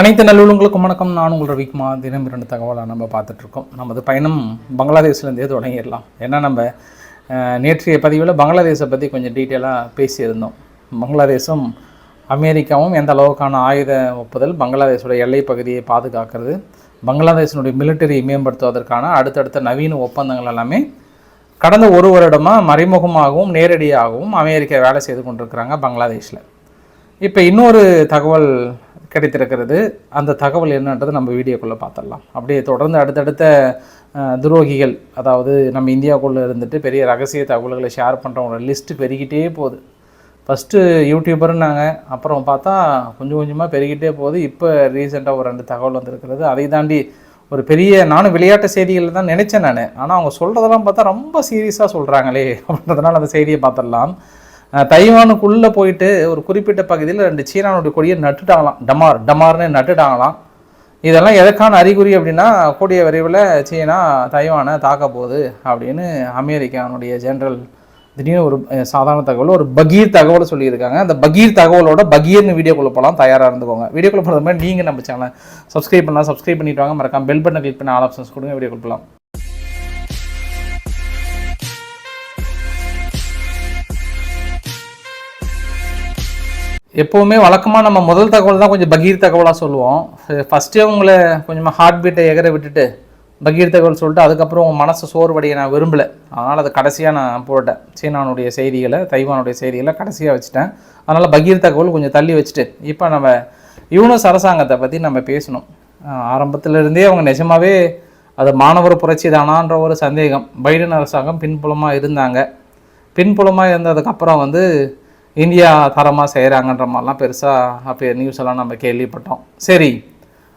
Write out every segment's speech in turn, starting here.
அனைத்து நல்லுள்ளங்களுக்கும் வணக்கம். நான் உங்கள் ரவிக்குமா தினம் இரண்டு தகவலாக நம்ம பார்த்துட்ருக்கோம். நமது பயணம் பங்களாதேஷ்லேருந்தே தொடங்கிடலாம். ஏன்னா நம்ம நேற்றைய பதிவில் பங்களாதேஷை பற்றி கொஞ்சம் டீட்டெயிலாக பேசியிருந்தோம். பங்களாதேஷும் அமெரிக்காவும் எந்த அளவுக்கான ஆயுத ஒப்புதல் பங்களாதேஷோட எல்லை பகுதியை பாதுகாக்கிறது பங்களாதேஷினுடைய மிலிட்டரி மேம்படுத்துவதற்கான அடுத்தடுத்த நவீன ஒப்பந்தங்கள் எல்லாமே கடந்த ஒரு வருடமாக மறைமுகமாகவும் நேரடியாகவும் அமெரிக்கா வேலை செய்து கொண்டிருக்கிறாங்க பங்களாதேஷில். இப்போ இன்னொரு தகவல் கிடைத்திருக்கிறது அந்த தகவல் என்னன்றது நம்ம வீடியோக்குள்ளே பார்த்துடலாம். அப்படியே தொடர்ந்து அடுத்தடுத்த துரோகிகள் அதாவது நம்ம இந்தியாவுக்குள்ளே இருந்துட்டு பெரிய ரகசிய தகவல்களை ஷேர் பண்ணுறவங்களோட லிஸ்ட்டு பெருகிட்டே போகுது. ஃபஸ்ட்டு யூடியூபர்னாங்க அப்புறம் பார்த்தா கொஞ்சம் கொஞ்சமாக பெருகிட்டே போகுது. இப்போ ரீசெண்டாக ஒரு ரெண்டு தகவல் வந்திருக்கிறது. அதை தாண்டி ஒரு பெரிய நானும் விளையாட்டு செய்திகள் தான் நினச்சேன் நான். ஆனால் அவங்க சொல்கிறதெல்லாம் பார்த்தா ரொம்ப சீரியஸாக சொல்கிறாங்களே அப்படின்றதுனால அந்த செய்தியை பார்த்துடலாம். தைவானுக்குள்ளே போயிட்டு ஒரு குறிப்பிட்ட பகுதியில் ரெண்டு சீனானுடைய கொடியை நட்டுட்டாங்களாம். டமார் டமார்னு நட்டுட்டாங்களாம். இதெல்லாம் எதற்கான அறிகுறி அப்படின்னா கூடிய விரைவில் சீனா தைவானை தாக்க போகுது அப்படின்னு அமெரிக்கானுடைய ஜென்ரல் திடீர்னு ஒரு சாதாரண தகவல் ஒரு பகீர் தகவலை சொல்லியிருக்காங்க. அந்த பகீர் தகவலோட பகீர்னு வீடியோக்குள்ளே போகலாம். தயாராக இருந்துக்கோங்க. வீடியோக்குள்ளே போகிறது மாதிரி நீங்கள் நம்ம சேனலை சப்ஸ்கிரைப் பண்ணலாம். சப்ஸ்கிரைப் பண்ணிட்டு வாங்க. மறக்காம பெல் பட்டனை கிளிக் பண்ண ஆல் ஆப்ஷன்ஸ் கொடுங்க. வீடியோக்குள்ள போகலாம். எப்போவுமே வழக்கமாக நம்ம முதல் தகவல் தான் கொஞ்சம் பகீர் தகவலாக சொல்லுவோம். ஃபஸ்ட்டே உங்களை கொஞ்சமாக ஹார்ட் பீட்டை எகர விட்டுட்டு பகீர் தகவல் சொல்லிட்டு அதுக்கப்புறம் உங்கள் மனசு சோர்வடைய நான் விரும்பலை. அதனால் அதை கடைசியாக நான் போட்டேன். சீனானுடைய செய்திகளை தைவானுடைய செய்திகளை கடைசியாக வச்சுட்டேன். அதனால் பகீர் தகவல் கொஞ்சம் தள்ளி வச்சுட்டு இப்போ நம்ம யூனஸ் அரசாங்கத்தை பற்றி நம்ம பேசணும். ஆரம்பத்திலிருந்தே இருந்தே அவங்க நிஜமாகவே அது மாணவர் புரட்சி தானான்ற ஒரு சந்தேகம். பைடன் அரசாங்கம் பின்புலமாக இருந்தாங்க. பின்புலமாக இருந்ததுக்கப்புறம் வந்து இந்தியா தரமாக செய்கிறாங்கன்ற மாதிரிலாம் பெருசாக அப்போ நியூஸ் எல்லாம் நம்ம கேள்விப்பட்டோம். சரி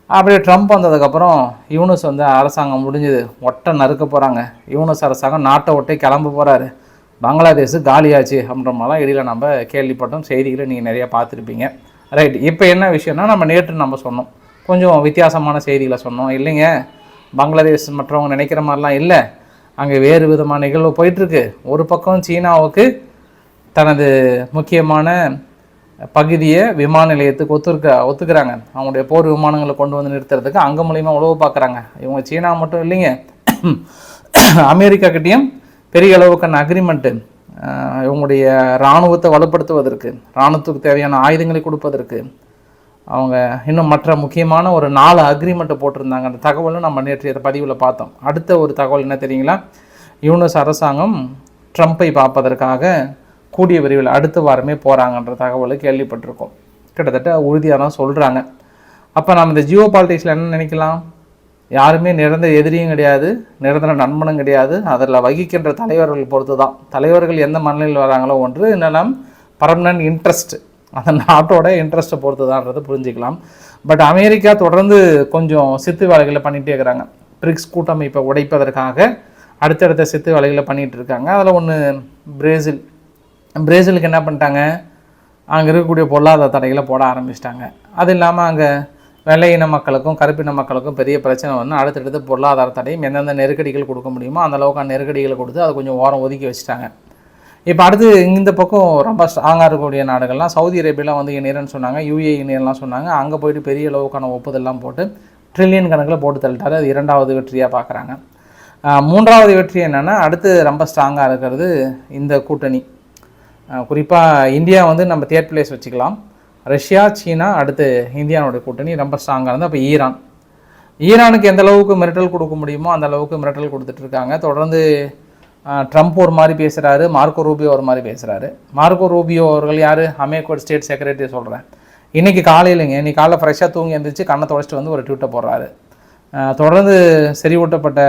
அப்படியே ட்ரம்ப் வந்ததுக்கப்புறம் யூனஸ் வந்து அரசாங்கம் முடிஞ்சது. ஒட்டை நறுக்க போகிறாங்க யூனஸ் அரசாங்கம் நாட்டை ஒட்டே கிளம்ப போகிறாரு பங்களாதேஷ் காலியாச்சு அப்படின்ற மாதிரிலாம் இடையில நம்ம கேள்விப்பட்டோம். செய்திகளை நீங்கள் நிறையா பார்த்துருப்பீங்க. ரைட் இப்போ என்ன விஷயம்னா நம்ம நேற்று நம்ம சொன்னோம். கொஞ்சம் வித்தியாசமான செய்திகளை சொன்னோம். இல்லைங்க பங்களாதேஷ் மற்றவங்க நினைக்கிற மாதிரிலாம் இல்லை. அங்கே வேறு விதமான நிகழ்வு போயிட்டுருக்கு. ஒரு பக்கம் சீனாவுக்கு தனது முக்கியமான பகுதியை விமான நிலையத்துக்கு ஒத்துருக்க ஒத்துக்கிறாங்க. அவங்களுடைய போர் விமானங்களை கொண்டு வந்து நிறுத்துறதுக்கு அங்கே மூலிமா உழவு பார்க்குறாங்க. இவங்க சீனா மட்டும் இல்லைங்க. அமெரிக்கா கிட்டேயும் பெரிய அளவுக்கான அக்ரிமெண்ட்டு இவங்களுடைய இராணுவத்தை வலுப்படுத்துவதற்கு இராணுவத்துக்கு தேவையான ஆயுதங்களை கொடுப்பதற்கு அவங்க இன்னும் மற்ற முக்கியமான ஒரு நாலு அக்ரிமெண்ட்டை போட்டிருந்தாங்க. அந்த தகவலும் நம்ம நேற்றைய பதிவில் பார்த்தோம். அடுத்த ஒரு தகவல் என்ன தெரியுங்களா? யூனஸ் அரசாங்கம் ட்ரம்ப்பை பார்ப்பதற்காக கூடிய விரைவில் அடுத்த வாரமே போகிறாங்கன்ற தகவலை கேள்விப்பட்டிருக்கோம். கிட்டத்தட்ட உறுதியாக தான் சொல்கிறாங்க அப்போ நம்ம இந்த ஜியோ பாலிட்டிக்ஸில் என்ன நினைக்கலாம்? யாருமே நிரந்தர எதிரியும் கிடையாது நிரந்தர நண்பனும் கிடையாது. அதில் வகிக்கின்ற தலைவர்கள் பொறுத்து தான் தலைவர்கள் எந்த மனநிலையில் வராங்களோ ஒன்று என்னென்னா பர்மனன்ட் இன்ட்ரெஸ்ட் அந்த நாட்டோட இன்ட்ரெஸ்ட்டை பொறுத்து தான்றதை புரிஞ்சுக்கலாம். பட் அமெரிக்கா தொடர்ந்து கொஞ்சம் சித்து வேலைகளை பண்ணிகிட்டே இருக்கிறாங்க. பிரிக்ஸ் கூட்டமைப்பை உடைப்பதற்காக அடுத்தடுத்த சித்து வேலைகளை பண்ணிகிட்டு இருக்காங்க. அதில் ஒன்று பிரேசில் பிரேசிலுக்கு என்ன பண்ணிட்டாங்க? அங்கே இருக்கக்கூடிய பொருளாதார தடைகளை போட ஆரம்பிச்சிட்டாங்க. அது இல்லாமல் அங்கே வெள்ளையின மக்களுக்கும் கருப்பின மக்களுக்கும் பெரிய பிரச்சனை வந்து அடுத்தடுத்து பொருளாதார தடையும் எந்தெந்த நெருக்கடிகள் கொடுக்க முடியுமோ அந்த அளவுக்கான நெருக்கடிகளை கொடுத்து அதை கொஞ்சம் ஓரம் ஒதுக்கி வச்சுட்டாங்க. இப்போ அடுத்து இந்த பக்கம் ரொம்ப ஸ்ட்ராங்காக இருக்கக்கூடிய நாடுகள்லாம் சவுதி அரேபியாலாம் வந்து இணையர்னு சொன்னாங்க யூஏ இணையர்லாம் சொன்னாங்க. அங்கே போயிட்டு பெரிய அளவுக்கான ஒப்புதல்லாம் போட்டு ட்ரில்லியன் கணக்கில் போட்டு தள்ளிட்டார். அது இரண்டாவது வெற்றியாக பார்க்குறாங்க மூன்றாவது வெற்றி என்னென்னா அடுத்து ரொம்ப ஸ்ட்ராங்காக இருக்கிறது இந்த கூட்டணி. குறிப்பாக இந்தியா வந்து நம்ம தேர்ட் பிளேஸ் வச்சுக்கலாம். ரஷ்யா சீனா அடுத்து இந்தியாவோட கூட்டணி ரொம்ப ஸ்ட்ராங்காக இருந்து அப்போ ஈரான். ஈரானுக்கு எந்த அளவுக்கு மிரட்டல் கொடுக்க முடியுமோ அந்த அளவுக்கு மிரட்டல் கொடுத்துட்ருக்காங்க தொடர்ந்து ட்ரம்ப் ஒரு மாதிரி பேசுகிறாரு மார்க்கோ ரூபியோ ஒரு மாதிரி பேசுகிறாரு மார்க்கோ ரூபியோ அவர்கள் யார்? அமெரிக்கோட ஸ்டேட் செக்ரட்டரி சொல்கிறேன் இன்றைக்கி காலையிலங்க இன்னைக்கு காலைல ஃப்ரெஷ்ஷாக தூங்கி எழுந்திரிச்சு கண்ணை துடைச்சிட்டு வந்து ஒரு ட்விட்டை போடுறாரு. தொடர்ந்து செறிவூட்டப்பட்ட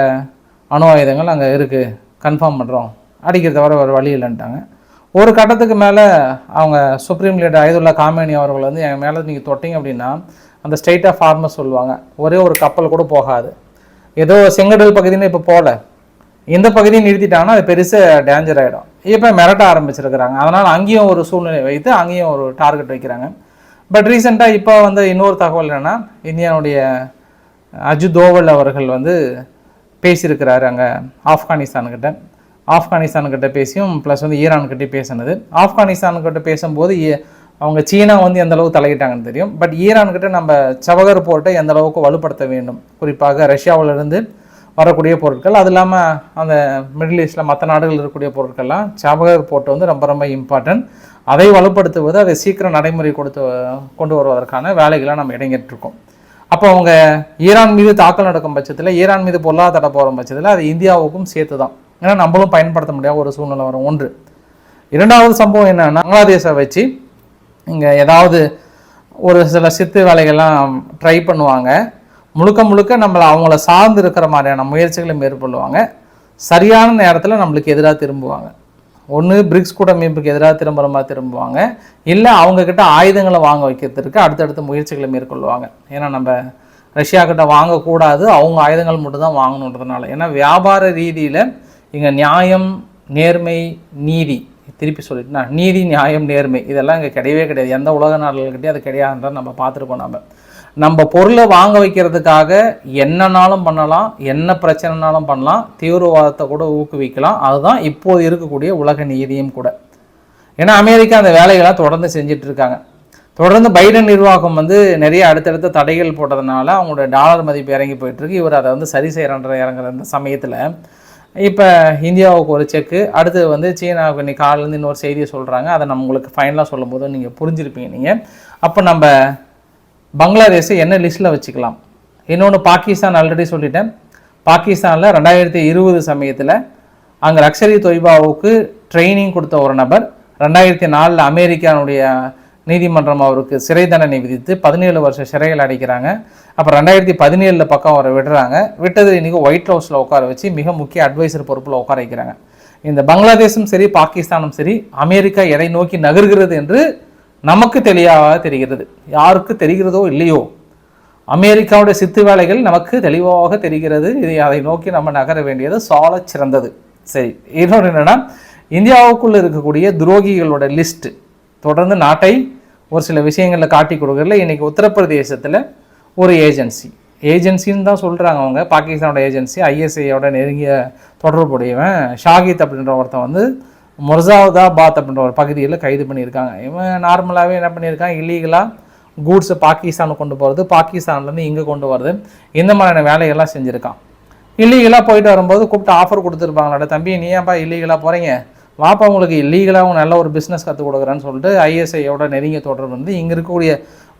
அணு ஆயுதங்கள் அங்கே இருக்குது கன்ஃபார்ம் பண்ணுறோம் அடிக்கிறத தவிர ஒரு வழி இல்லைன்ட்டாங்க. ஒரு கட்டத்துக்கு மேலே அவங்க சுப்ரீம் லீடர் ஐதுல்லா காமேனி அவர்கள் வந்து என் மேலே நீங்கள் தொட்டிங்க அப்படின்னா அந்த ஸ்டேட் ஆஃப் ஃபார்மஸ் சொல்லுவாங்க. ஒரே ஒரு கப்பல் கூட போகாது. ஏதோ செங்கடல் பகுதின்னு இப்போ போகல இந்த பகுதியை நிறுத்திட்டாங்கன்னா அது பெருசாக டேஞ்சர் ஆகிடும் இப்போ மிரட்ட ஆரம்பிச்சிருக்கிறாங்க. அதனால் அங்கேயும் ஒரு சூழ்நிலை வைத்து அங்கேயும் ஒரு டார்கெட் வைக்கிறாங்க. பட் ரீசெண்டாக இப்போ வந்து இன்னொரு தகவல் என்னென்னா இந்தியாவுடைய அஜித் தோவல் அவர்கள் வந்து பேசியிருக்கிறாரு அங்கே ஆப்கானிஸ்தான்கிட்ட. ஆப்கானிஸ்தானுக்கிட்ட பேசியும் ப்ளஸ் வந்து ஈரான்கிட்ட பேசினது. ஆப்கானிஸ்தானுக்கிட்ட பேசும்போது அவங்க சீனா வந்து எந்த அளவுக்கு தலையிட்டாங்கன்னு தெரியும். பட் ஈரான் கிட்ட நம்ம சவகர் போர்ட்டை எந்த அளவுக்கு வலுப்படுத்த வேண்டும்? குறிப்பாக ரஷ்யாவிலிருந்து வரக்கூடிய பொருட்கள் அது இல்லாமல் அந்த மிடில் ஈஸ்டில் மற்ற நாடுகள் இருக்கக்கூடிய பொருட்கள்லாம் சபகர் போர்ட் வந்து ரொம்ப ரொம்ப இம்பார்ட்டன்ட் அதை வலுப்படுத்துவது அதை சீக்கிரம் நடைமுறை கொடுத்து கொண்டு வருவதற்கான வேலைகளை நம்ம இறங்கிட்டு அப்போ அவங்க ஈரான் மீது தாக்கல் நடக்கும் பட்சத்தில் ஈரான் மீது பொருளாதார போகிற பட்சத்தில் அது இந்தியாவுக்கும் சேர்த்து தான் ஏன்னா நம்மளும் பயன்படுத்த முடியாத ஒரு சூழ்நிலை வரும். ஒன்று. இரண்டாவது சம்பவம் என்னன்னா பங்களாதேஷை வச்சு இங்கே ஏதாவது ஒரு சில சித்து வேலைகள்லாம் ட்ரை பண்ணுவாங்க. முழுக்க முழுக்க நம்மளை அவங்கள சார்ந்து இருக்கிற மாதிரியான முயற்சிகளை மேற்கொள்ளுவாங்க. சரியான நேரத்தில் நம்மளுக்கு எதிராக திரும்புவாங்க. ஒன்று பிரிக்ஸ் கூட்டமைப்புக்கு எதிராக திரும்புகிற மாதிரி திரும்புவாங்க. இல்லை அவங்கக்கிட்ட ஆயுதங்களை வாங்க வைக்கிறதுக்கு அடுத்தடுத்த முயற்சிகளை மேற்கொள்வாங்க. ஏன்னா நம்ம ரஷ்யா கிட்ட வாங்கக்கூடாது. அவங்க ஆயுதங்கள் மட்டும்தான் வாங்கணுன்றதுனால. ஏன்னா வியாபார ரீதியில் இங்கே நியாயம் நேர்மை நீதி. திருப்பி சொல்லிட்டுனா நீதி நியாயம் நேர்மை இதெல்லாம் இங்கே கிடையவே கிடையாது. எந்த உலக நாடுகள்கிட்டயும் அது கிடையாதுன்றத நம்ம பார்த்துருப்போம் நம்ம நம்ம பொருளை வாங்க வைக்கிறதுக்காக என்னனாலும் பண்ணலாம் என்ன பிரச்சனைனாலும் பண்ணலாம் தீவிரவாதத்தை கூட ஊக்குவிக்கலாம். அதுதான் இப்போது இருக்கக்கூடிய உலக நீதியும் கூட. ஏன்னா அமெரிக்கா அந்த வேலைகளை தொடர்ந்து செஞ்சுட்டு இருக்காங்க தொடர்ந்து பைடன் நிர்வாகம் வந்து நிறைய அடுத்தடுத்த தடைகள் போட்டதுனால அவங்களோட டாலர் மதிப்பு இறங்கி போயிட்டுருக்கு இவர் அதை வந்து சரி செய்கிறன்ற இறங்குற அந்த சமயத்தில் இப்போ இந்தியாவுக்கு ஒரு செக்கு அடுத்து வந்து சீனாவுக்கு இன்னைக்கு காலிலேருந்து இன்னொரு செய்தியை சொல்கிறாங்க அதை நம்ம உங்களுக்கு ஃபைனலாக சொல்லும்போது நீங்கள் புரிஞ்சிருப்பீங்க நீங்கள் அப்போ நம்ம பங்களாதேஷை என்ன லிஸ்ட்டில் வச்சுக்கலாம்? இன்னொன்று பாகிஸ்தான் ஆல்ரெடி சொல்லிட்டேன். பாகிஸ்தானில் ரெண்டாயிரத்தி இருபது சமயத்தில் அங்கே லக்ஷரி தொய்பாவுக்கு ட்ரைனிங் கொடுத்த ஒரு நபர். ரெண்டாயிரத்தி நாலில் அமெரிக்கானுடைய நீதிமன்றம் அவருக்கு சிறை தண்டனை விதித்து பதினேழு வருஷம் சிறையில் அடைக்கிறாங்க. அப்புறம் ரெண்டாயிரத்தி பதினேழில் பக்கம் அவரை விடுறாங்க. விட்டது இன்றைக்கி ஒயிட் ஹவுஸில் உட்கார வச்சு மிக முக்கிய அட்வைசர் பொறுப்பில் உட்கார வைக்கிறாங்க. இந்த பங்களாதேஷும் சரி பாகிஸ்தானும் சரி அமெரிக்கா எதை நோக்கி நகர்கிறது என்று நமக்கு தெளிவாக தெரிகிறது. யாருக்கு தெரிகிறதோ இல்லையோ? அமெரிக்காவுடைய சித்து வேலைகள் நமக்கு தெளிவாக தெரிகிறது. இதை அதை நோக்கி நம்ம நகர வேண்டியது சால சிறந்தது. சரி இன்னொன்று என்னென்னா இந்தியாவுக்குள்ளே இருக்கக்கூடிய துரோகிகளோட லிஸ்ட் தொடர்ந்து நாட்டை ஒரு சில விஷயங்களில் காட்டி கொடுக்கறதுல இன்றைக்கி உத்தரப்பிரதேசத்தில் ஒரு ஏஜென்சி. ஏஜென்சின்னு தான் சொல்கிறாங்க அவங்க. பாகிஸ்தானோட ஏஜென்சி ஐஎஸ்ஐயோட நெருங்கிய தொடர்புடையவன் ஷாகித் அப்படின்ற ஒருத்தன் வந்து முர்சாவதாபாத் அப்படின்ற ஒரு பகுதியில் கைது பண்ணியிருக்காங்க. இவன் நார்மலாகவே என்ன பண்ணியிருக்கான்? இல்லீகலாக கூட்ஸை பாகிஸ்தானுக்கு கொண்டு போகிறது பாகிஸ்தான்லேருந்து இங்கே கொண்டு வருது இந்த மாதிரியான வேலைகள்லாம் செஞ்சுருக்கான். இல்லீகலாக போயிட்டு வரும்போது கூப்பிட்டு ஆஃபர் கொடுத்துருப்பாங்களா தம்பி நீ ஏன்ப்பா இல்லீகலாக போகிறீங்க வாப்பா உங்களுக்கு இல்லீகலாக நல்ல ஒரு பிஸ்னஸ் கற்றுக் கொடுக்குறேன்னு சொல்லிட்டு ஐஎஸ்ஐயோட நெருங்கிய தொடர்பு வந்து இங்கே இருக்கக்கூடிய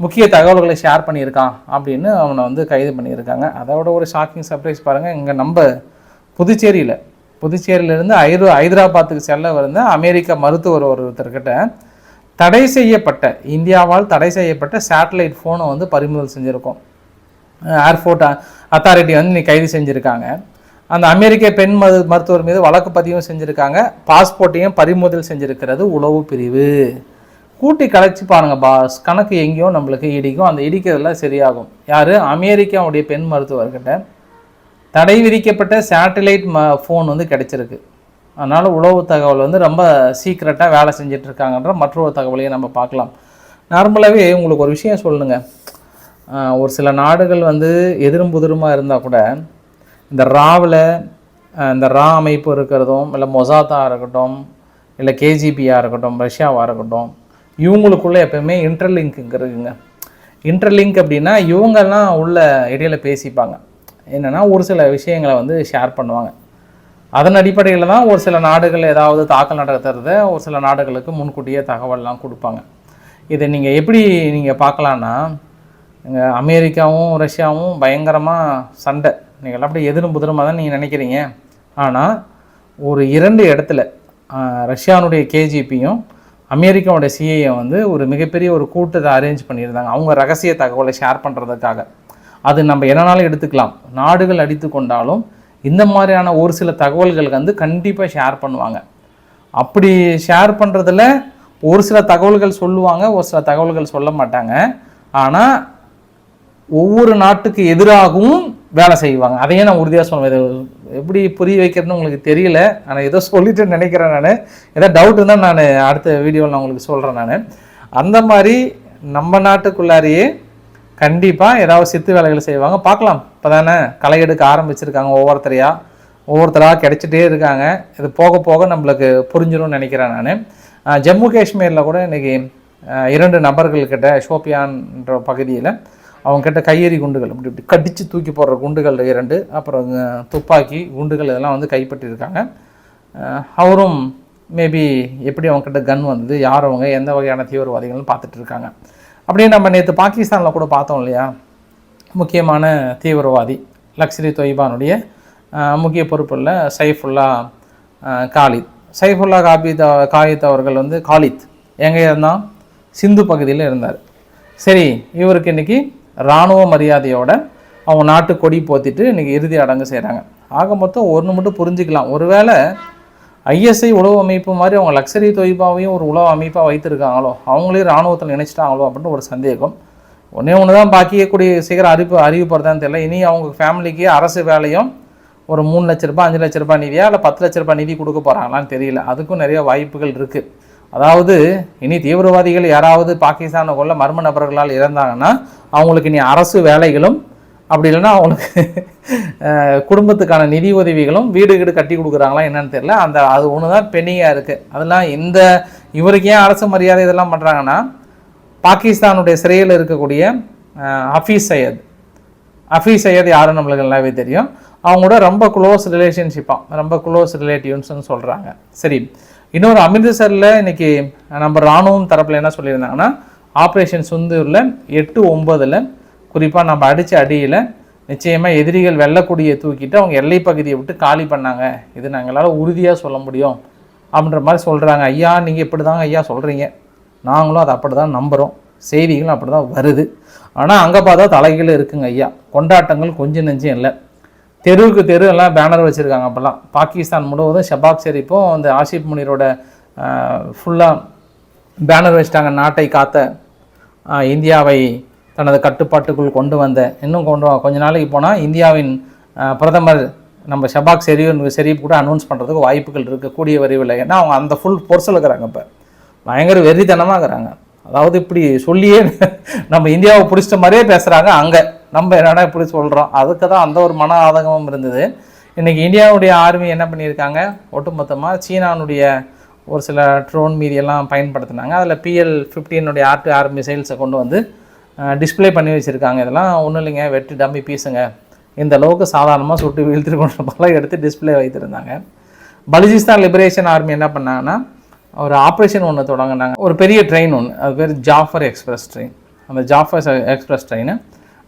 முக்கிய தகவல்களை ஷேர் பண்ணியிருக்கான் அப்படின்னு அவனை வந்து கைது பண்ணியிருக்காங்க. அதோட ஒரு ஷாக்கிங் சர்ப்ரைஸ் பாருங்கள் இங்கே நம்ம புதுச்சேரியில் புதுச்சேரியிலேருந்து ஐரோ ஹைதராபாத்துக்கு செல்ல வந்த அமெரிக்க மருத்துவர் ஒருத்தர்கிட்ட தடை செய்யப்பட்ட இந்தியாவால் தடை செய்யப்பட்ட சேட்டலைட் ஃபோனை வந்து பறிமுதல் செஞ்சுருக்கோம். ஏர்போர்ட் அத்தாரிட்டி வந்து நீ கைது செஞ்சுருக்காங்க. அந்த அமெரிக்க பெண் மரு மருத்துவர் மீது வழக்கு பதிவும் செஞ்சுருக்காங்க. பாஸ்போர்ட்டையும் பறிமுதல் செஞ்சுருக்கிறது உளவு பிரிவு. கூட்டி கலைச்சி பாருங்க பாஸ். கணக்கு எங்கேயோ நம்மளுக்கு இடிக்கும். அந்த இடிக்கிறதுல சரியாகும். யார்? அமெரிக்காவுடைய பெண் மருத்துவர்கிட்ட. தடை விதிக்கப்பட்ட சேட்டலைட் ம ஃபோன் வந்து கிடச்சிருக்கு. அதனால் உளவு தகவல் வந்து ரொம்ப சீக்ரெட்டாக வேலை செஞ்சிட்ருக்காங்கன்ற மற்றொரு தகவலையும் நம்ம பார்க்கலாம். நார்மலாகவே உங்களுக்கு ஒரு விஷயம் சொல்லுங்கள் ஒரு சில நாடுகள் வந்து எதிரும் புதிருமாக இருந்தால் கூட இந்த ராவில் இந்த ரா அமைப்பு இருக்கிறதும் இல்லை மொசாத்தா இருக்கட்டும் இல்லை கேஜிபியாக இருக்கட்டும் ரஷ்யாவாக இருக்கட்டும் இவங்களுக்குள்ளே எப்பயுமே இன்டர்லிங்க் இருக்குங்க. இன்டர்லிங்க் அப்படின்னா இவங்கெல்லாம் உள்ள இடையில பேசிப்பாங்க. என்னென்னா ஒரு சில விஷயங்களை வந்து ஷேர் பண்ணுவாங்க. அதன் அடிப்படையில் தான் ஒரு சில நாடுகள் ஏதாவது தாக்கல் நடத்துறத ஒரு சில நாடுகளுக்கு முன்கூட்டியே தகவல்லாம் கொடுப்பாங்க. இதை நீங்கள் எப்படி நீங்கள் பார்க்கலான்னா இங்கே அமெரிக்காவும் ரஷ்யாவும் பயங்கரமாக சண்டை. நீங்கள் அப்படி எதிரும் புதிரமாக தான் நீங்கள் நினைக்கிறீங்க. ஆனால் ஒரு இரண்டு இடத்துல ரஷ்யானுடைய கேஜிபியும் அமெரிக்காவுடைய சிஏஏ வந்து ஒரு மிகப்பெரிய ஒரு கூட்டத்தை அரேஞ்ச் பண்ணியிருந்தாங்க. அவங்க ரகசிய தகவலை ஷேர் பண்ணுறதுக்காக அது நம்ம என்னனாலும் எடுத்துக்கலாம். நாடுகள் அடித்து கொண்டாலும் இந்த மாதிரியான ஒரு சில தகவல்கள் வந்து கண்டிப்பாக ஷேர் பண்ணுவாங்க. அப்படி ஷேர் பண்ணுறதுல ஒரு சில தகவல்கள் சொல்லுவாங்க ஒரு சில தகவல்கள் சொல்ல மாட்டாங்க. ஆனால் ஒவ்வொரு நாட்டுக்கு எதிராகவும் வேலை செய்வாங்க. அதையே நான் உறுதியாக சொல்லுவேன் இது எப்படி புரிய வைக்கிறதுன்னு உங்களுக்கு தெரியல. ஆனால் ஏதோ சொல்லிட்டு நினைக்கிறேன் நான். ஏதோ டவுட் இருந்தால் நான் அடுத்த வீடியோவில் நான் உங்களுக்கு சொல்கிறேன் நான். அந்த மாதிரி நம்ம நாட்டுக்குள்ளாரையே கண்டிப்பாக ஏதாவது சித்து வேலைகள் செய்வாங்க. பார்க்கலாம். இப்போ தானே களை எடுக்க ஆரம்பிச்சிருக்காங்க ஒவ்வொருத்தரையாக ஒவ்வொருத்தராக கிடைச்சிட்டே இருக்காங்க. இது போக போக நம்மளுக்கு புரிஞ்சிடும்னு நினைக்கிறேன் நான். ஜம்மு காஷ்மீரில் கூட இன்றைக்கி இரண்டு நபர்கள்கிட்ட ஷோபியான்ற பகுதியில் அவங்க கிட்ட கையெறி குண்டுகள் இப்படி இப்படி கடித்து தூக்கி போடுற குண்டுகள் இரண்டு அப்புறம் துப்பாக்கி குண்டுகள் இதெல்லாம் வந்து கைப்பற்றியிருக்காங்க. அவரும் மேபி எப்படி அவங்கக்கிட்ட கன் வந்தது யார் அவங்க எந்த வகையான தீவிரவாதிகள்னு பார்த்துட்டு இருக்காங்க அப்படியே நம்ம நேற்று பாகிஸ்தானில் கூட பார்த்தோம் இல்லையா? முக்கியமான தீவிரவாதி லக்ஸரி தொய்பானுடைய முக்கிய பொறுப்புள்ள சைஃபுல்லா காலித். சைஃபுல்லா காபித் காயித் அவர்கள் வந்து காலித். எங்கே இருந்தால் சிந்து பகுதியில் இருந்தார். சரி இவருக்கு இன்னைக்கு இராணுவ மரியாதையோட அவங்க நாட்டு கொடி போத்திட்டு இன்றைக்கி இறுதி அடங்கு செய்கிறாங்க ஆக மொத்தம் ஒன்று மட்டும் புரிஞ்சுக்கலாம். ஒருவேளை ஐஎஸ்ஐ உளவு அமைப்பு மாதிரி அவங்க லக்ஸரி தொய்பாவையும் ஒரு உளவு அமைப்பாக வைத்திருக்காங்களோ அவங்களே இராணுவத்தில் நினைச்சிட்டாங்களோ அப்படின்னு ஒரு சந்தேகம். ஒன்றே ஒன்று தான் பாக்கியக்கூடிய சீக்கிரம் அறிவிப்பு அறிவிப்படுறதான்னு தெரியல. இனி அவங்க ஃபேமிலிக்கு அரசு வேலையும் ஒரு மூணு லட்ச ரூபாய் அஞ்சு லட்ச ரூபாய் நிதியா இல்லை பத்து லட்ச ரூபாய் நிதி கொடுக்க போகிறாங்களான்னு தெரியல. அதுக்கும் நிறைய வாய்ப்புகள் இருக்குது அதாவது இனி தீவிரவாதிகள் யாராவது பாகிஸ்தானை கொள்ள மர்ம நபர்களால் இறந்தாங்கன்னா அவங்களுக்கு இனி அரசு வேலைகளும் அப்படி இல்லைன்னா அவங்களுக்கு குடும்பத்துக்கான நிதி உதவிகளும் வீடு வீடு கட்டி கொடுக்குறாங்களா என்னன்னு தெரியல. அந்த அது ஒன்று தான் பெண்ணியாக இருக்குது அதெல்லாம் இந்த இவருக்கு ஏன் அரசு மரியாதை இதெல்லாம் பண்ணுறாங்கன்னா பாகிஸ்தானுடைய சிறையில் இருக்கக்கூடிய ஹஃபீஸ் சையத். ஹஃபீஸ் சையத் யாரும் நம்மளுக்கு நல்லாவே தெரியும். அவங்க கூட ரொம்ப க்ளோஸ் ரிலேஷன்ஷிப்பாக ரொம்ப க்ளோஸ் ரிலேட்டிவ்ஸ்னு சொல்கிறாங்க சரி. இன்னொரு அமிர்தசரில் இன்னைக்கு நம்ம ராணுவம் தரப்பில் என்ன சொல்லியிருந்தாங்கன்னா ஆப்ரேஷன் சுந்தூரில் எட்டு ஒம்பதில் குறிப்பாக நம்ம அடித்த அடியில் நிச்சயமாக எதிரிகள் வெள்ளக்கூடியை தூக்கிட்டு அவங்க எல்லை பகுதியை விட்டு காலி பண்ணாங்க. இது நாங்களால் உறுதியாக சொல்ல முடியும் அப்படின்ற மாதிரி சொல்கிறாங்க ஐயா நீங்கள் இப்படி தாங்க ஐயா சொல்கிறீங்க நாங்களும் அதை அப்படி தான் நம்புகிறோம் செய்திகளும் அப்படி தான் வருது. ஆனால் அங்கே பார்த்தா தலைகீழ இருக்குங்க ஐயா. கொண்டாட்டங்கள் கொஞ்சம் நெஞ்சம் இல்லை. தெருவுக்கு தெரு எல்லாம் பேனர் வச்சுருக்காங்க அப்போல்லாம். பாகிஸ்தான் முழுவதும் ஷபாக் ஷெரீப்பும் அந்த ஆசிப் முனிரோட ஃபுல்லாக பேனர் வச்சிட்டாங்க. நாட்டை காத்த இந்தியாவை தனது கட்டுப்பாட்டுக்குள் கொண்டு வந்த இன்னும் கொண்டு கொஞ்ச நாளைக்கு போனால் இந்தியாவின் பிரதமர் நம்ம ஷபாக் ஷெரீப் செரீப் கூட அனௌன்ஸ் பண்ணுறதுக்கு வாய்ப்புகள் இருக்குது கூடிய ஏன்னா அவங்க அந்த ஃபுல் பொர்ஸில் இருக்கிறாங்க இப்போ. பயங்கர வெறித்தனமாக இருக்கிறாங்க. அதாவது இப்படி சொல்லியே நம்ம இந்தியாவை பிடிச்சிட்ட மாதிரியே பேசுகிறாங்க அங்கே. நம்ம என்னடா இப்படி சொல்கிறோம் அதுக்கு தான் அந்த ஒரு மன ஆதங்கமும் இருந்தது. இன்றைக்கி இந்தியாவுடைய ஆர்மி என்ன பண்ணியிருக்காங்க? ஒட்டுமொத்தமாக சீனானுடைய ஒரு சில ட்ரோன் மீதியெல்லாம் பயன்படுத்தினாங்க. அதில் பிஎல் ஃபிஃப்டீனுடைய ஆர்டி ஆர் மிசைல்ஸை கொண்டு வந்து டிஸ்ப்ளே பண்ணி வச்சுருக்காங்க. இதெல்லாம் ஒன்றும் இல்லைங்க. வெட்டி டம்மி பீஸுங்க இந்த அளவுக்கு சாதாரணமாக சுட்டு வீழ்த்திருக்கோன்ற போல எடுத்து டிஸ்ப்ளே வைத்திருந்தாங்க. பலுச்சிஸ்தான் லிபரேஷன் ஆர்மி என்ன பண்ணாங்கன்னா ஒரு ஆப்ரேஷன் ஒன்று தொடங்கினாங்க. ஒரு பெரிய ட்ரெயின் ஒன்று அது பேர் ஜாஃபர் எக்ஸ்பிரஸ் ட்ரெயின் அந்த ஜாஃபர் எக்ஸ்பிரஸ் ட்ரெயினை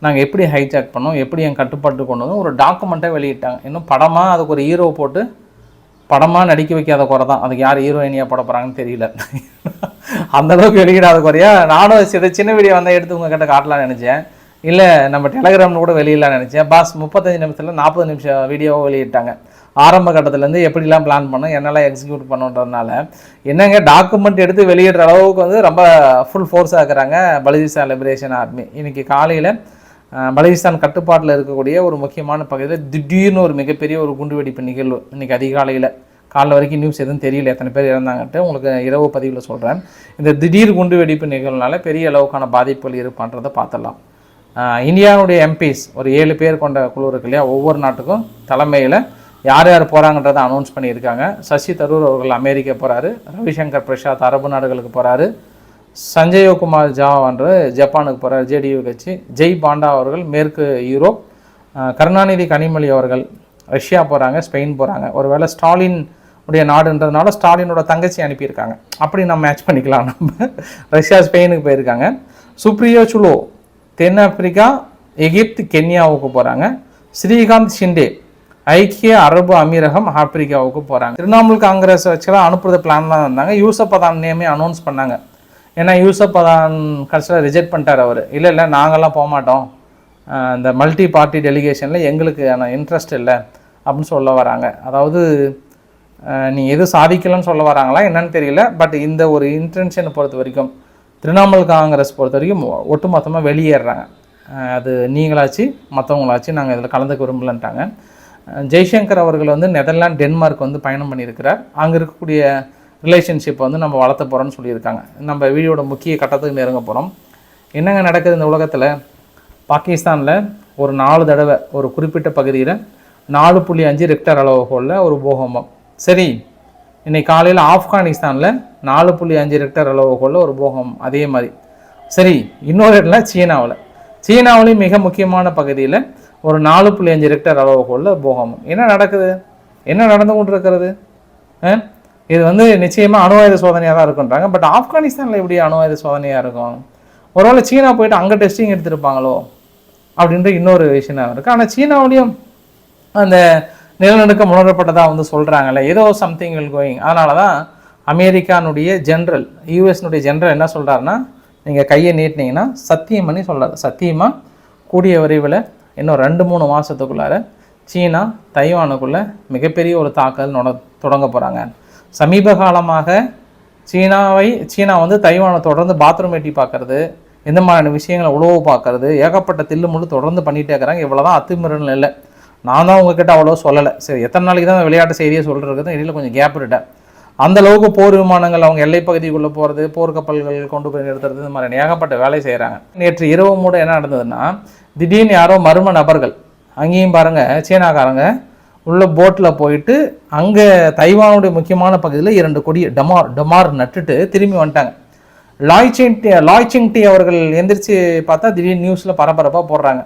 நாங்கள் எப்படி ஹைஜாக் பண்ணோம் எப்படி என் கட்டுப்பாட்டு கொண்டு வந்தோம் ஒரு டாக்குமெண்ட்டை வெளியிட்டாங்க. இன்னும் படமாக அதுக்கு ஒரு ஹீரோ போட்டு படமாக நடிக்க வைக்காத குறை தான். அதுக்கு யார் ஹீரோயினியாக போட போகிறாங்கன்னு தெரியல. அந்த அளவுக்கு வெளியிடாத குறையா நானும் சிறு சின்ன வீடியோ வந்தால் எடுத்து உங்ககிட்ட காட்டலாம்னு நினச்சேன். இல்லை நம்ம டெலகிராமில் கூட வெளியிடலாம் நினச்சேன். பாஸ் முப்பத்தஞ்சு நிமிஷத்தில் நாற்பது நிமிஷம் வீடியோவை வெளியிட்டாங்க. ஆரம்ப கட்டத்துலேருந்து எப்படிலாம் பிளான் பண்ணோம் என்னெல்லாம் எக்ஸிக்யூட் பண்ணுன்றதுனால. என்னங்க டாக்குமெண்ட் எடுத்து வெளியிடுற அளவுக்கு வந்து ரொம்ப ஃபுல் ஃபோர்ஸாக இருக்கிறாங்க பலுச்சிஸ்தான் லிபரேஷன் ஆர்மி இன்னைக்கு காலையில் பலுச்சிஸ்தான் கட்டுப்பாட்டில் இருக்கக்கூடிய ஒரு முக்கியமான பகுதியில் திடீர்னு ஒரு மிகப்பெரிய ஒரு குண்டுவெடிப்பு நிகழ்வு. இன்றைக்கி அதிகாலையில் காலைல வரைக்கும் நியூஸ் எதுவும் தெரியல எத்தனை பேர் இறந்தாங்கன்ட்டு உங்களுக்கு இரவு பதிவில் சொல்கிறேன் இந்த திடீர் குண்டு வெடிப்பு நிகழ்வுனால பெரிய அளவுக்கான பாதிப்புகள் இருப்பான்றதை பார்த்துடலாம். இந்தியாவுடைய எம்பிஸ் ஒரு ஏழு பேர் கொண்ட குழு இருக்கு இல்லையா? ஒவ்வொரு நாட்டுக்கும் தலைமையில் யார் யார் போகிறாங்கன்றதை அனௌன்ஸ் பண்ணியிருக்காங்க. சசி தரூர் அவர்கள் அமெரிக்கா போகிறாரு ரவிசங்கர் பிரசாத் அரபு நாடுகளுக்கு போகிறாரு சஞ்சயோகுமார் ஜாவான்ற ஜப்பானுக்கு போகிறார் ஜேடியு கட்சி. ஜெய் பாண்டா அவர்கள் மேற்கு யூரோப் கருணாநிதி கனிமொழி அவர்கள் ரஷ்யா போகிறாங்க ஸ்பெயின் போகிறாங்க ஒருவேளை ஸ்டாலின் உடைய நாடுன்றதுனால ஸ்டாலினோட தங்கச்சி அனுப்பியிருக்காங்க. அப்படி நம்ம மேட்ச் பண்ணிக்கலாம். நம்ம ரஷ்யா ஸ்பெயினுக்கு போயிருக்காங்க. சுப்ரியோ சுலோ தென்னாப்பிரிக்கா எகிப்து கென்யாவுக்கு போகிறாங்க ஸ்ரீகாந்த் ஷிண்டே ஐக்கிய அரபு அமீரகம் ஆப்பிரிக்காவுக்கு போகிறாங்க திரிணாமுல் காங்கிரஸ் வச்சுலாம் அனுப்புறது பிளான்லாம் இருந்தாங்க யூசப் பதான் நேமே அனௌன்ஸ் பண்ணாங்க. ஏன்னா யூசப் அதான் கடைசியில் ரிஜெக்ட் பண்ணிட்டார் அவர். இல்லை இல்லை நாங்கள்லாம் போக மாட்டோம். இந்த மல்டி பார்ட்டி டெலிகேஷனில் எங்களுக்கு ஆனால் இன்ட்ரெஸ்ட் இல்லை அப்படின்னு சொல்ல வராங்க. அதாவது நீ எது சாதிக்கலன்னு சொல்ல வராங்களா என்னன்னு தெரியல. பட் இந்த ஒரு இன்டென்ஷனை பொறுத்த வரைக்கும் திரிணாமுல் காங்கிரஸ் பொறுத்த வரைக்கும் ஒட்டுமொத்தமாக வெளியேறுறாங்க ஆஹ் அது நீங்களாச்சு மற்றவங்களாச்சு நாங்கள் இதில் கலந்துக்க விரும்பலன்ட்டாங்க. ஜெய்சங்கர் அவர்கள் வந்து நெதர்லாண்ட் டென்மார்க் வந்து பயணம் பண்ணியிருக்கிறார். அங்கே இருக்கக்கூடிய ரிலேஷன்ஷிப்பை வந்து நம்ம வளர்த்த போகிறோம்னு சொல்லியிருக்காங்க. நம்ம வீடியோட முக்கிய கட்டத்துக்கு நெருங்க போகிறோம் என்னங்க நடக்குது இந்த உலகத்தில்? பாகிஸ்தானில் ஒரு நாலு தடவை ஒரு குறிப்பிட்ட பகுதியில் நாலு புள்ளி அஞ்சு ரெக்டர் அளவுகோலில் ஒரு பூகம்பம். சரி இன்னைக்கு காலையில் ஆப்கானிஸ்தானில் நாலு புள்ளி அஞ்சு ரெக்டர் அளவுகோலில் ஒரு பூகம்பம். அதே மாதிரி. சரி இன்னொரு இடத்துல சீனாவில். சீனாவிலையும் மிக முக்கியமான பகுதியில் ஒரு நாலு புள்ளி அஞ்சு ரெக்டர் அளவுகோலில் பூகம்பம். என்ன நடக்குது? என்ன நடந்து கொண்டு இருக்கிறது இது வந்து நிச்சயமாக அணு ஆயுத சோதனையாக தான் இருக்குன்றாங்க. பட் ஆப்கானிஸ்தானில் எப்படி அணு ஆயுத சோதனையாக இருக்கும்? ஒருவேளை சீனா போயிட்டு அங்கே டெஸ்டிங் எடுத்திருப்பாங்களோ? அப்படின்ற இன்னொரு விஷயம் இருக்குது ஆனால் சீனாவிலையும் அந்த நிலநடுக்கம் உணரப்பட்டதாக வந்து சொல்கிறாங்கல்ல ஏதோ சம்திங் வில் கோயிங் அதனால தான் அமெரிக்கானுடைய ஜென்ரல் யூஎஸ்னுடைய ஜென்ரல் என்ன சொல்கிறாருன்னா நீங்கள் கையை நீட்டினீங்கன்னா சத்தியம் பண்ணி சொல்கிறார் சத்தியமாக கூடிய விரைவில் இன்னும் ரெண்டு மூணு மாதத்துக்குள்ளார சீனா தைவானுக்குள்ளே மிகப்பெரிய ஒரு தாக்கல் நட தொடங்க போகிறாங்க சமீப காலமாக சீனாவை சீனா வந்து தைவானை தொடர்ந்து பாத்ரூம் எட்டி பார்க்கறது இந்த மாதிரியான விஷயங்களை உழவு பார்க்கறது ஏகப்பட்ட தில்லு முழு தொடர்ந்து பண்ணிகிட்டே இருக்கிறாங்க. இவ்வளோ தான் அத்துமீறல் இல்லை நான் தான் உங்ககிட்ட அவ்வளோ சொல்லலை. சரி எத்தனை நாளைக்கு தான் விளையாட்டு செய்தியை சொல்கிறது இடையில கொஞ்சம் கேப் விட்டேன் அந்த அளவுக்கு போர் விமானங்கள் அவங்க எல்லை பகுதிக்குள்ளே போகிறது போர் கப்பல்கள் கொண்டு போய் நிறுத்துறது இந்த மாதிரி ஏகப்பட்ட வேலை செய்கிறாங்க நேற்று இரவு மூட என்ன நடந்ததுன்னா திடீர்னு யாரோ மர்ம நபர்கள் அங்கேயும் பாருங்கள் சீனாக்காரங்க உள்ள போட்டில் போயிட்டு அங்கே தைவானுடைய முக்கியமான பகுதியில் இரண்டு கொடி டமார் டமார் நட்டுட்டு திரும்பி வந்துட்டாங்க. லாய்ச்சிங் டி லாய்ச்சிங் டி அவர்கள் எந்திரிச்சு பார்த்தா திடீர்னு நியூஸில் பரபரப்பாக போடுறாங்க.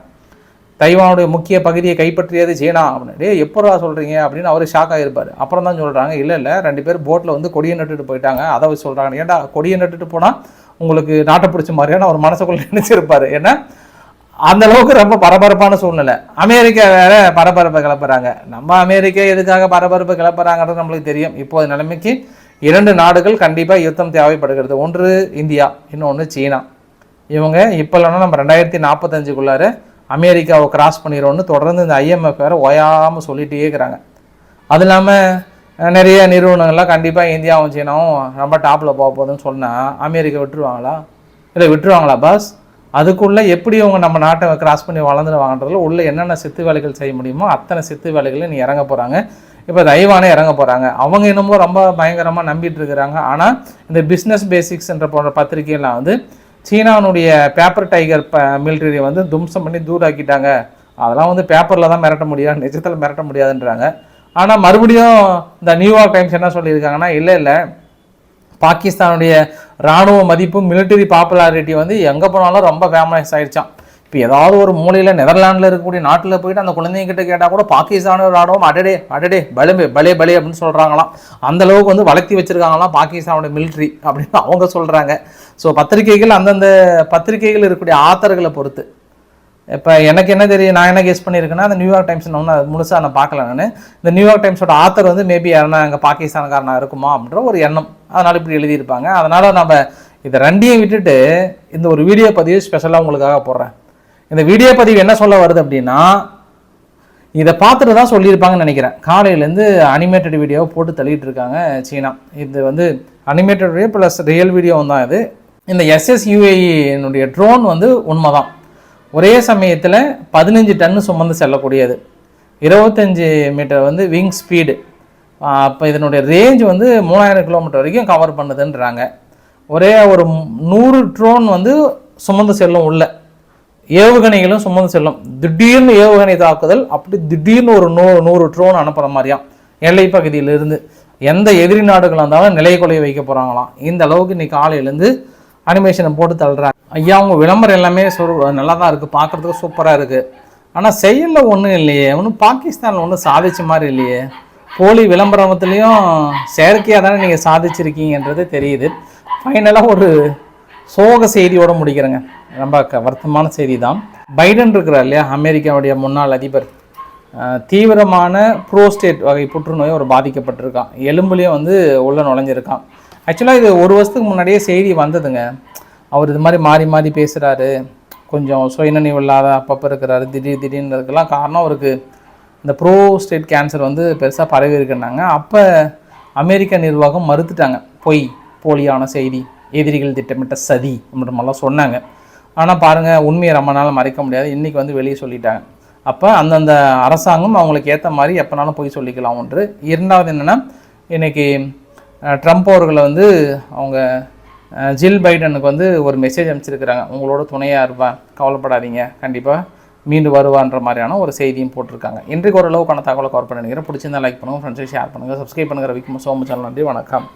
தைவானுடைய முக்கிய பகுதியை கைப்பற்றியது சீனா அப்படின்னு. டேய் எப்படா சொல்கிறீங்க அப்படின்னு அவர் ஷாக் ஆகிருப்பார் அப்புறம் தான் சொல்கிறாங்க இல்லை இல்லை ரெண்டு பேர் போட்டில் வந்து கொடியை நட்டுட்டு போயிட்டாங்க. அதை வச்சு சொல்கிறாங்க ஏன்டா கொடியை நட்டுட்டு போனால் உங்களுக்கு நாட்டை பிடிச்ச மாதிரியான அவர் மனசுக்குள்ளே நினச்சிருப்பார். ஏன்னா அந்த அளவுக்கு ரொம்ப பரபரப்பான சூழ்நிலை. அமெரிக்கா வேற பரபரப்பை கிளப்புறாங்க. நம்ம அமெரிக்கா எதுக்காக பரபரப்பு கிளப்புறாங்கிறது நம்மளுக்கு தெரியும். இப்போது நிலைமைக்கு இரண்டு நாடுகள் கண்டிப்பாக யுத்தம் தேவைப்படுகிறது. ஒன்று இந்தியா இன்னொன்று சீனா. இவங்க இப்போல்லாம் நம்ம ரெண்டாயிரத்தி நாற்பத்தஞ்சுக்குள்ளார அமெரிக்காவை கிராஸ் பண்ணிடுவோம்னு தொடர்ந்து இந்த ஐஎம்எஃப் வேறு ஓயாமல் சொல்லிகிட்டே இருக்கிறாங்க. அது இல்லாமல் நிறைய நிறுவனங்கள்லாம் கண்டிப்பாக இந்தியாவும் சீனாவும் ரொம்ப டாப்பில் போக போகுதுன்னு சொன்னால் அமெரிக்கா விட்டுருவாங்களா? இல்லை விட்டுருவாங்களா பாஸ் அதுக்குள்ளே எப்படி அவங்க நம்ம நாட்டை கிராஸ் பண்ணி வளர்ந்துருவாங்கன்றதுல உள்ள என்னென்ன சித்து வேலைகள் செய்ய முடியுமோ அத்தனை சித்து வேலைகளும் நீ இறங்க போகிறாங்க இப்போ தைவானே இறங்க போகிறாங்க அவங்க என்னமோ ரொம்ப பயங்கரமாக நம்பிட்டு இருக்கிறாங்க. ஆனால் இந்த பிஸ்னஸ் பேசிக்ஸ்ன்ற போன்ற பத்திரிகையெல்லாம் வந்து சீனாவுடைய பேப்பர் டைகர் ப மிலிட்டரியை வந்து தும்சம் பண்ணி தூராக்கிட்டாங்க அதெல்லாம் வந்து பேப்பரில் தான் மிரட்ட முடியாது நிஜத்தில் மிரட்ட முடியாதுன்றாங்க. ஆனால் மறுபடியும் இந்த நியூயார்க் டைம்ஸ் என்ன சொல்லியிருக்காங்கன்னா இல்லை இல்லை. பாகிஸ்தானுடைய ராணுவ மதிப்பு மிலிட்டரி பாப்புலாரிட்டி வந்து எங்கே போனாலும் ரொம்ப ஃபேமஸ் ஆயிடுச்சான் இப்போ ஏதாவது ஒரு மூலையில் நெதர்லாண்டில் இருக்கக்கூடிய நாட்டில் போயிட்டு அந்த குழந்தைங்க கிட்ட கேட்டால் கூட பாகிஸ்தான ராணுவம் அடடே அடடே பலே பலே பலே அப்படின்னு சொல்கிறாங்களாம் அந்த அளவுக்கு வந்து வளர்த்தி வச்சிருக்காங்களாம் பாகிஸ்தானோட மிலிட்ரி அப்படின்னு அவங்க சொல்கிறாங்க ஸோ பத்திரிகைகள் அந்தந்த பத்திரிகைகள் இருக்கக்கூடிய ஆத்தர்களை பொறுத்து. இப்போ எனக்கு என்ன தெரியும் நான் என்ன கெஸ் பண்ணியிருக்கேன்னா அந்த நியூயார்க் டைம்ஸ் நான் முழுசாக நான் பார்க்கல நான். இந்த நியூயார்க் டைம்ஸோட ஆத்தர் வந்து மேபி யாருன்னா அங்கே பாகிஸ்தான்காரனாக இருக்குமா அப்படின்ற ஒரு எண்ணம். அதனால் இப்படி எழுதியிருப்பாங்க. அதனால் நம்ம இதை ரெண்டையும் விட்டுட்டு இந்த ஒரு வீடியோ பதிவு ஸ்பெஷலாக உங்களுக்காக போடுறேன். இந்த வீடியோ பதிவு என்ன சொல்ல வருது அப்படின்னா இதை பார்த்துட்டு தான் சொல்லியிருப்பாங்கன்னு நினைக்கிறேன். காலையிலேருந்து அனிமேட்டட் வீடியோவை போட்டு தள்ளிட்டு இருக்காங்க சீனா. இது வந்து அனிமேட்டட் வீடியோ ப்ளஸ் ரியல் வீடியோவும் தான் இது. இந்த எஸ்எஸ்யூஏனுடைய ட்ரோன் வந்து உண்மை தான் ஒரே சமயத்தில் பதினஞ்சு டன்னு சுமந்து செல்லக்கூடியது. இருபத்தஞ்சி மீட்டர் வந்து விங் ஸ்பீடு அப்போ இதனுடைய ரேஞ்ச் வந்து மூணாயிரம் கிலோமீட்டர் வரைக்கும் கவர் பண்ணுதுன்றாங்க. ஒரே ஒரு நூறு ட்ரோன் வந்து சுமந்து செல்லும் உள்ள ஏவுகணைகளும் சுமந்து செல்லும். திடீர்னு ஏவுகணை தாக்குதல் அப்படி திடீர்னு ஒரு நூ நூறு ட்ரோன் அனுப்புகிற மாதிரியாம் எல்லை பகுதியிலிருந்து எந்த எதிரி நாடுகள் இருந்தாலும் நிலை கொலைய வைக்க போகிறாங்களாம் இந்த அளவுக்கு இன்னைக்கு காலையிலேருந்து அனிமேஷனை போட்டு தள்ளுறாங்க. ஐயா அவங்க விளம்பரம் எல்லாமே சொல் நல்லா தான் இருக்குது பார்க்குறதுக்கு சூப்பராக இருக்குது ஆனால் செயலில் ஒன்றும் இல்லையே ஒன்றும் பாகிஸ்தானில் ஒன்றும் சாதிச்ச மாதிரி இல்லையே. போலி விளம்பரத்துலேயும் செயற்கையாக தானே நீங்கள் சாதிச்சிருக்கீங்கன்றது தெரியுது. ஃபைனலாக ஒரு சோக செய்தியோட முடிக்கிறேங்க. ரொம்ப க வருத்தமான செய்தி தான் பைடன் இருக்கிறார் இல்லையா? அமெரிக்காவுடைய முன்னாள் அதிபர். தீவிரமான புரோஸ்டேட் வகை புற்றுநோய் ஒரு பாதிக்கப்பட்டிருக்கான். எலும்புலேயும் வந்து உள்ளே நுழைஞ்சிருக்கான். ஆக்சுவலாக இது ஒரு வருஷத்துக்கு முன்னாடியே செய்தி வந்ததுங்க. அவர் இது மாதிரி மாறி மாறி பேசுகிறாரு கொஞ்சம் சுயநினைவு இல்லாத அப்பப்போ இருக்கிறாரு. திடீர் திடீர்னு இருக்கலாம் காரணம் அவருக்கு இந்த ப்ரோஸ்டேட் கேன்சர் வந்து பெருசாக பரவி இருக்குன்னாங்க. அப்போ அமெரிக்க நிர்வாகம் மறுத்துட்டாங்க. பொய் போலியான செய்தி எதிரிகள் திட்டமிட்ட சதி அப்படின்ற மாதிரிலாம் சொன்னாங்க. ஆனால் பாருங்கள் உண்மையை ரொம்ப நாள் மறைக்க முடியாது. இன்றைக்கி வந்து வெளியே சொல்லிட்டாங்க. அப்போ அந்தந்த அரசாங்கம் அவங்களுக்கு ஏற்ற மாதிரி எப்போனாலும் போய் சொல்லிக்கலாம் ஒன்று. இரண்டாவது என்னென்னா இன்றைக்கி ட்ரம்ப் அவர்களை வந்து அவங்க ஜில் பைடனுக்கு வந்து ஒரு மெசேஜ் அனுப்பிச்சிருக்கிறாங்க. உங்களோட துணையாக இருப்பேன். கவலைப்படாதீங்க. கண்டிப்பாக மீண்டு வருவான்ற மாதிரியான ஒரு செய்தியும் போட்டிருக்காங்க. இன்றைக்கு ஓரளவுக்கான தகவலை கவர் பண்ணி நினைக்கிறேன். பிடிச்சிருந்தா லைக் பண்ணுங்கள் ஃப்ரெண்ட்ஸை ஷேர் பண்ணுங்கள் சப்ஸ்கிரைப் பண்ணுங்கள் ரவிக்குமார் சோம சேனல் நன்றி வணக்கம்.